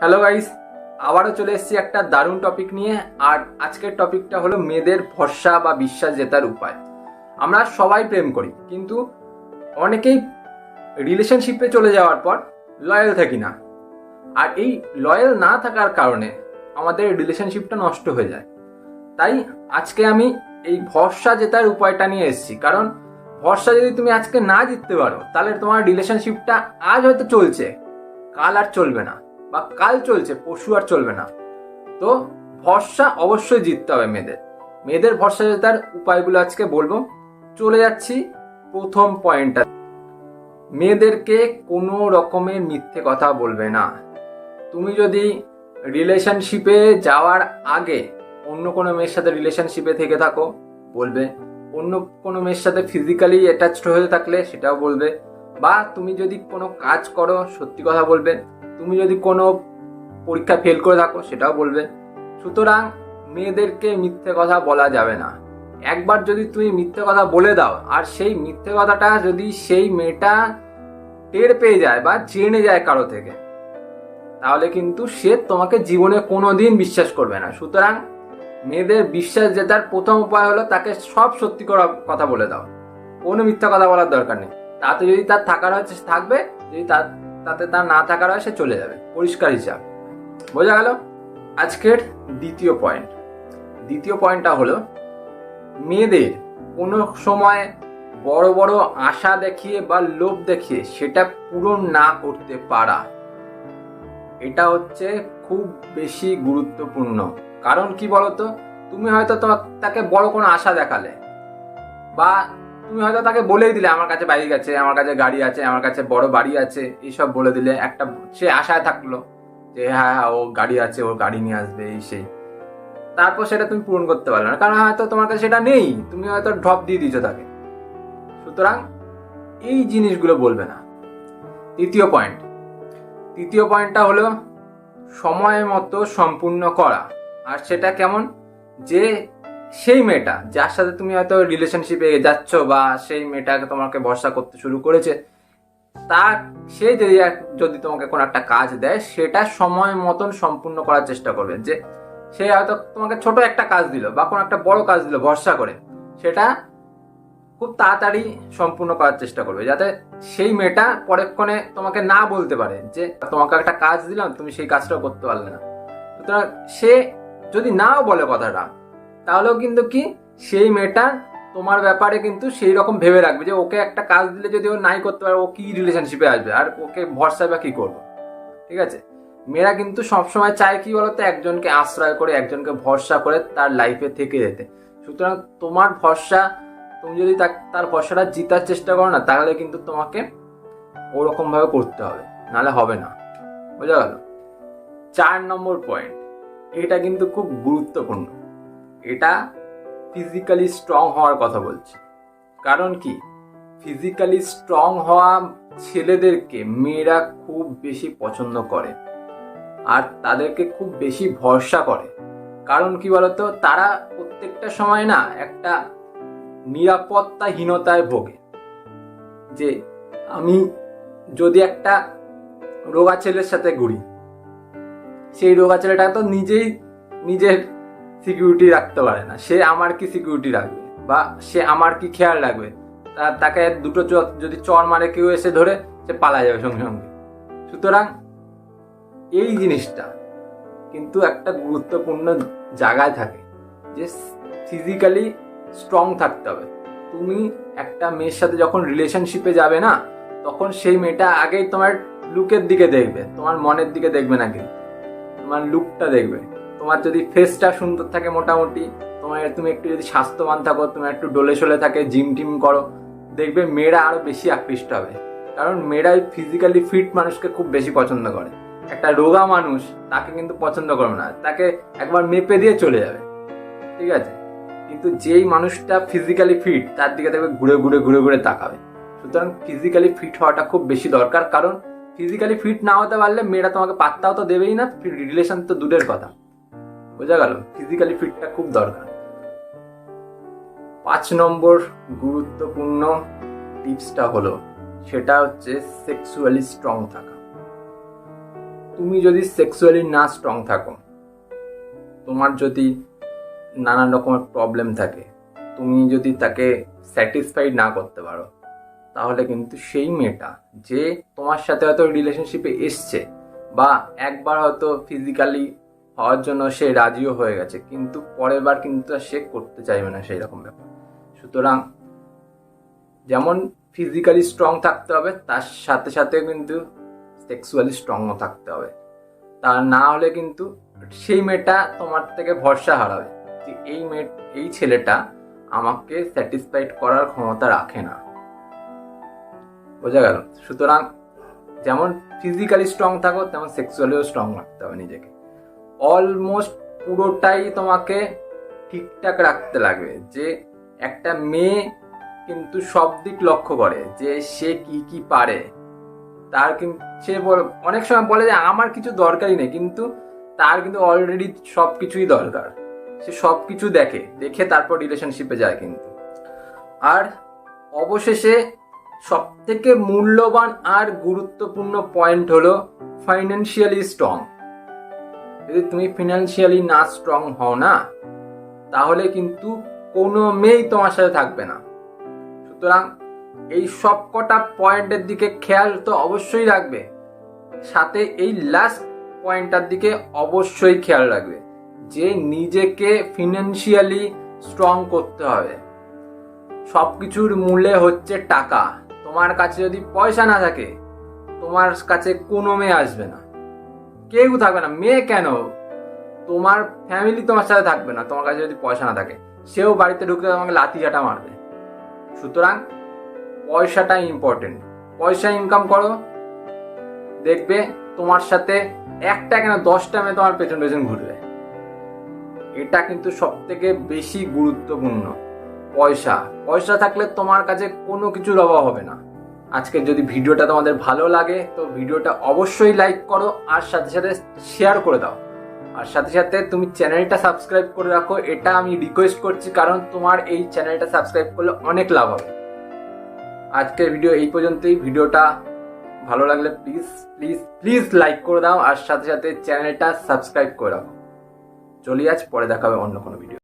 Hello guys আবারও চলে এসেছি একটা দারুণ টপিক নিয়ে, আর আজকের টপিকটা হলো মেয়েদের ভরসা বা বিশ্বাস জেতার উপায়। আমরা সবাই প্রেম করি, কিন্তু অনেকেই রিলেশনশিপে চলে যাওয়ার পর লয়াল থাকি না। আর এই লয়াল না থাকার কারণে আমাদের রিলেশনশিপটা নষ্ট হয়ে যায়। তাই আজকে আমি এই ভরসা জেতার উপায়টা নিয়ে এসেছি, কারণ ভরসা যদি তুমি আজকে না জিততে পারো, তাহলে তোমার রিলেশনশিপটা আজ হয়তো চলছে, কাল আর চলবে না। বা কাল চলছে পশু আর চলবে না। তো ভরসা অবশ্যই জিততে হবে মেয়েদের। মেয়েদের ভরসা জেতার উপায়গুলো আজকে বলব। চলে যাচ্ছি প্রথম পয়েন্টটা মেয়েদেরকে কোনো রকমের মিথ্যে কথা বলবে না। তুমি যদি রিলেশনশিপে যাওয়ার আগে অন্য কোনো মেয়ের সাথে রিলেশনশিপে থেকে থাকো, বলবে। অন্য কোনো মেয়ের সাথে ফিজিক্যালি অ্যাটাচড হয়ে থাকলে সেটাও বলবে। বা তুমি যদি কোনো কাজ করো, সত্যি কথা বলবে, তুমি যদি কোনো পরীক্ষা ফেল করে থাকো, সেটাও বলবে। সুতরাং মেয়েদেরকে মিথ্যে কথা বলা যাবে না। একবার যদি তুমি মিথ্যে কথা বলে দাও, আর সেই মিথ্যে কথাটা যদি সেই মেয়েটা টের পেয়ে যায় বা জেনে যায় কারও থেকে, তাহলে কিন্তু সে তোমাকে জীবনে কোনো দিন বিশ্বাস করবে না। সুতরাং মেয়েদের বিশ্বাস জেতার প্রথম উপায় হলো তাকে সব সত্যি কথা বলে দাও। কোনো মিথ্যা কথা বলার দরকার নেই। তাতে যদি তার থাকার হয়, সে থাকবে। যদি তার, তাতে তার না থাকার হয়, সে চলে যাবে। পরিষ্কার হিসাব। বোঝা গেল? আজকের দ্বিতীয় পয়েন্ট দ্বিতীয় পয়েন্টটা হলো, মেয়েদের কোনো সময় বড় বড় আশা দেখিয়ে বা লোভ দেখিয়ে সেটা পূরণ না করতে পারা, এটা হচ্ছে খুব বেশি গুরুত্বপূর্ণ। কারণ কি বলতো? তুমি হয়তো তাকে বড় কোনো আশা দেখালে বা তুমি হয়তো তাকে বলেই দিলে, আমার কাছে বাইক আছে, আমার কাছে গাড়ি আছে, আমার কাছে বড় বাড়ি আছে। এইসব বলে দিলে একটা, সে আশায় থাকল যে হ্যাঁ হ্যাঁ ও গাড়ি আছে, ও গাড়ি নিয়ে আসবে, এই সেই তারপর সেটা তুমি পূরণ করতে পারলে না, কারণ হয়তো তোমার কাছে সেটা নেই, তুমি হয়তো ঢপ দিয়ে দিয়েছ তাকে। সুতরাং এই জিনিসগুলো বলবে না। তৃতীয় পয়েন্ট তৃতীয় পয়েন্টটা হলো সময় মতো সম্পূর্ণ করা, আর সেটা কেমন? যে সেই মেয়েটা, যার সাথে তুমি হয়তো রিলেশনশিপে যাচ্ছ বা সেই মেয়েটাকে তোমাকে ভরসা করতে শুরু করেছে তা সে যদি যদি তোমাকে কোনো একটা কাজ দেয়, সেটা সময় মতন সম্পূর্ণ করার চেষ্টা করবে। যে সে হয়তো তোমাকে ছোট একটা কাজ দিল বা কোনো একটা বড় কাজ দিল ভরসা করে, সেটা খুব তাড়াতাড়ি সম্পূর্ণ করার চেষ্টা করবে, যাতে সেই মেয়েটা পরেক্ষণে তোমাকে না বলতে পারে যে, তোমাকে একটা কাজ দিলাম, তুমি সেই কাজটাও করতে পারলে না। সুতরাং সে যদি নাও বলে কথাটা তাহলেও কিন্তু কি সেই মেয়েটা তোমার ব্যাপারে কিন্তু সেই রকম ভেবে রাখবে যে ওকে একটা কাজ দিলে যদি ও নাই করতে পারে, ও কি রিলেশনশিপে আসবে? আর ওকে ভরসায় বা কি করব? ঠিক আছে? মেয়েরা কিন্তু সবসময় চায় কি বলতো? একজনকে আশ্রয় করে, একজনকে ভরসা করে তার লাইফে থেকে যেতে। সুতরাং তোমার ভরসা, তুমি যদি তার ভরসাটা জিতার চেষ্টা করো না, তাহলে কিন্তু তোমাকে ওরকম ভাবে করতে হবে। নাহলে হবে না। বোঝা গেল? চার নম্বর পয়েন্ট এটা কিন্তু খুব গুরুত্বপূর্ণ। এটা ফিজিক্যালি স্ট্রং হওয়ার কথা বলছি। কারণ কি? ফিজিক্যালি স্ট্রং হওয়া ছেলেদেরকে মেয়েরা খুব বেশি পছন্দ করে আর তাদেরকে খুব বেশি ভরসা করে। কারণ কি বলতো? তারা প্রত্যেকটা সময় না একটা নিরাপত্তাহীনতায় ভোগে। যে আমি যদি একটা রোগা ছেলের সাথে ঘুরি, সেই রোগা ছেলেটা তো নিজেই নিজের সিকিউরিটি রাখতে পারে না। সে আমার কি সিকিউরিটি রাখবে? বা সে আমার কি খেয়াল রাখবে? তাকে দুটো যদি চর মারে কেউ এসে ধরে, সে পালা যাবে সঙ্গে সঙ্গে। সুতরাং এই জিনিসটা কিন্তু একটা গুরুত্বপূর্ণ জায়গায় থাকে যে ফিজিক্যালি স্ট্রং থাকতে হবে। তুমি একটা মেয়ের সাথে যখন রিলেশনশিপে যাবে না, তখন সেই মেয়েটা আগেই তোমার লুকের দিকে দেখবে, তোমার মনের দিকে দেখবে না কিন্তু। তোমার লুকটা দেখবে। তোমার যদি ফেসটা সুন্দর থাকে মোটামুটি, তোমার তুমি একটু যদি স্বাস্থ্যবান থাকো তুমি একটু ডোলে সোলে থাকে জিম টিম করো, দেখবে মেয়েরা আরও বেশি আকৃষ্ট হবে। কারণ মেয়েরা ফিজিক্যালি ফিট মানুষকে খুব বেশি পছন্দ করে। একটা রোগা মানুষ তাকে কিন্তু পছন্দ করবে না, তাকে একবার মেপে দিয়ে চলে যাবে। ঠিক আছে? কিন্তু যেই মানুষটা ফিজিক্যালি ফিট তার দিকে দেখবে ঘুরে ঘুরে ঘুরে ঘুরে তাকাবে। সুতরাং ফিজিক্যালি ফিট হওয়াটা খুব বেশি দরকার, কারণ ফিজিক্যালি ফিট না হতে পারলে মেয়েরা তোমাকে পাত্তাও তো দেবেই না রিলেশন তো দূরের কথা। বোঝা গেল ফিজিক্যালি ফিটটা খুব দরকার। পাঁচ নম্বর গুরুত্বপূর্ণ টিপসটা হলো, সেটা হচ্ছে সেক্সুয়ালি স্ট্রং থাকা। তুমি যদি সেক্সুয়ালি না স্ট্রং থাকো, তোমার যদি নানান রকমের প্রবলেম থাকে, তুমি যদি তাকে স্যাটিসফাইড না করতে পারো, তাহলে কিন্তু সেই মেয়েটা যে তোমার সাথে হয়তো রিলেশনশিপে এসছে বা একবার হয়তো ফিজিক্যালি হওয়ার জন্য সে রাজিও হয়ে গেছে, কিন্তু পরের বার কিন্তু সে করতে চাইবে না সেই রকম ব্যাপার। সুতরাং যেমন ফিজিক্যালি স্ট্রং থাকতে হবে, তার সাথে সাথে কিন্তু সেক্সুয়ালি স্ট্রংও থাকতে হবে। তা না হলে কিন্তু সেই মেয়েটা তোমার থেকে ভরসা হারাবে যে এই মেয়ে, এই ছেলেটা আমাকে স্যাটিসফাইড করার ক্ষমতা রাখে না। বোঝা গেল? সুতরাং যেমন ফিজিক্যালি স্ট্রং থাকো, তেমন সেক্সুয়ালিও স্ট্রং রাখতে হবে নিজেকে। অলমোস্ট পুরোটাই তোমাকে ঠিকঠাক রাখতে লাগবে। যে একটা মেয়ে কিন্তু সব দিক লক্ষ্য করে, যে সে কি কি পারে। তার কিন্তু সে অনেক সময় বলে যে আমার কিছু দরকারই নেই, কিন্তু তার কিন্তু অলরেডি সব কিছুই দরকার। সে সব কিছু দেখে দেখে তারপর রিলেশনশিপে যায় কিন্তু। আর অবশেষে সব থেকে মূল্যবান আর গুরুত্বপূর্ণ পয়েন্ট হলো ফাইন্যান্সিয়ালি স্ট্রং যদি তুমি ফিনান্সিয়ালি না স্ট্রং হও না, তাহলে কিন্তু কোনো মেয়েই তোমার সাথে থাকবে না। সুতরাং এই সব কটা পয়েন্টের দিকে খেয়াল তো অবশ্যই রাখবে। সাথে এই লাস্ট পয়েন্টটার দিকে অবশ্যই খেয়াল রাখবে যে নিজেকে ফিনান্সিয়ালি স্ট্রং করতে হবে। সব কিছুর মূলে হচ্ছে টাকা। তোমার কাছে যদি পয়সা না থাকে, তোমার কাছে কোনো মেয়ে আসবে না। কেউ থাকবে না। মেয়ে কেন? তোমার ফ্যামিলি তোমার সাথে থাকবে না। তোমার কাছে যদি পয়সা না থাকে, সেও বাড়িতে ঢুকতে তোমাকে লাথি ঝাঁটা মারবে। সুতরাং পয়সাটা ইম্পর্টেন্ট পয়সা ইনকাম করো। দেখবে তোমার সাথে একটা কেন দশটা মেয়ে তোমার পেছন পেছন ঘুরবে। এটা কিন্তু সব থেকে বেশি গুরুত্বপূর্ণ। পয়সা। পয়সা থাকলে তোমার কাছে কোনো কিছুর অভাব হবে না। আজকে যদি ভিডিওটা তোমাদের ভালো লাগে, তো ভিডিওটা অবশ্যই লাইক করো আর সাথে সাথে শেয়ার করে দাও। আর সাথে সাথে তুমি চ্যানেলটা সাবস্ক্রাইব করে রাখো, এটা আমি রিকোয়েস্ট করছি কারণ তোমার এই চ্যানেলটা সাবস্ক্রাইব করলে অনেক লাভ হবে। আজকের ভিডিও এই পর্যন্তই। ভিডিওটা ভালো লাগলে প্লিজ প্লিজ প্লিজ লাইক করে দাও আর সাথে সাথে চ্যানেলটা সাবস্ক্রাইব করে রাখো। চলি আজ, পরে দেখাবে অন্য কোনো ভিডিও